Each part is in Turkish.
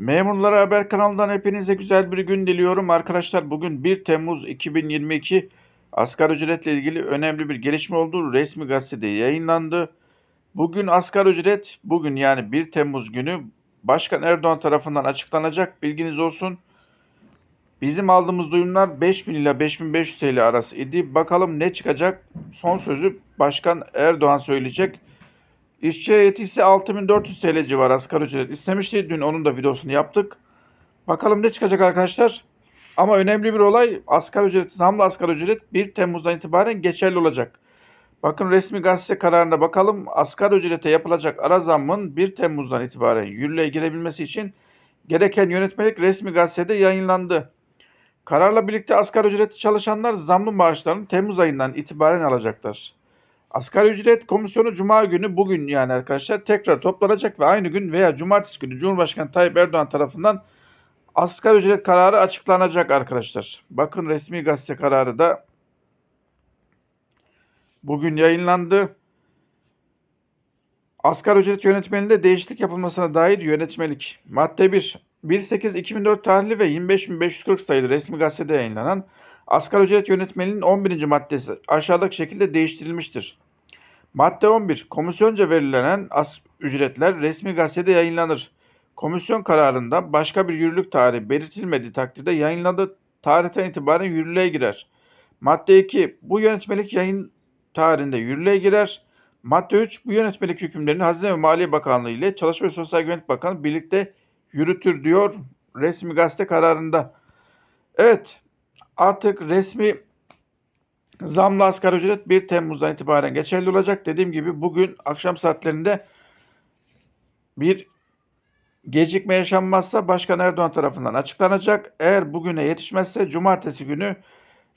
Memurlara Haber kanalından hepinize güzel bir gün diliyorum. Arkadaşlar bugün 1 Temmuz 2022 asgari ücretle ilgili önemli bir gelişme oldu. Resmi gazetede yayınlandı. Bugün asgari ücret bugün yani 1 Temmuz günü Başkan Erdoğan tarafından açıklanacak. Bilginiz olsun. Bizim aldığımız duyumlar 5000 ile 5500 TL arası idi. Bakalım ne çıkacak? Son sözü Başkan Erdoğan söyleyecek. İşçi heyeti ise 6400 TL civarı asgari ücret istemişti. Dün onun da videosunu yaptık. Bakalım ne çıkacak arkadaşlar. Ama önemli bir olay asgari ücret, zamlı asgari ücret 1 Temmuz'dan itibaren geçerli olacak. Bakın resmi gazete kararına bakalım. Asgari ücrete yapılacak ara zammın 1 Temmuz'dan itibaren yürürlüğe girebilmesi için gereken yönetmelik resmi gazetede yayınlandı. Kararla birlikte asgari ücretli çalışanlar zamlı maaşlarını Temmuz ayından itibaren alacaklar. Asgari ücret komisyonu Cuma günü bugün yani arkadaşlar tekrar toplanacak ve aynı gün veya Cumartesi günü Cumhurbaşkanı Tayyip Erdoğan tarafından asgari ücret kararı açıklanacak arkadaşlar. Bakın resmi gazete kararı da bugün yayınlandı. Asgari ücret yönetmeliğinde değişiklik yapılmasına dair yönetmelik. Madde 1. 1.8.2004 tarihli ve 25.540 sayılı resmi gazetede yayınlanan asgari ücret yönetmeliğinin 11. maddesi aşağıdaki şekilde değiştirilmiştir. Madde 11. Komisyonca verilen as ücretler resmi gazetede yayınlanır. Komisyon kararında başka bir yürürlük tarihi belirtilmediği takdirde yayınladığı tarihten itibaren yürürlüğe girer. Madde 2. Bu yönetmelik yayın tarihinde yürürlüğe girer. Madde 3. Bu yönetmelik hükümlerini Hazine ve Maliye Bakanlığı ile Çalışma ve Sosyal Güvenlik Bakanı birlikte yürütür diyor resmi gazete kararında. Evet artık resmi zamlı asgari ücret 1 Temmuz'dan itibaren geçerli olacak. Dediğim gibi bugün akşam saatlerinde bir gecikme yaşanmazsa Başkan Erdoğan tarafından açıklanacak. Eğer bugüne yetişmezse cumartesi günü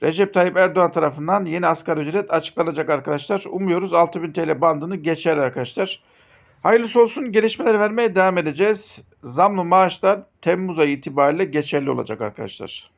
Recep Tayyip Erdoğan tarafından yeni asgari ücret açıklanacak arkadaşlar. Umuyoruz 6000 TL bandını geçer arkadaşlar. Hayırlısı olsun gelişmeler vermeye devam edeceğiz. Zamlı maaşlar Temmuz ayı itibariyle geçerli olacak arkadaşlar.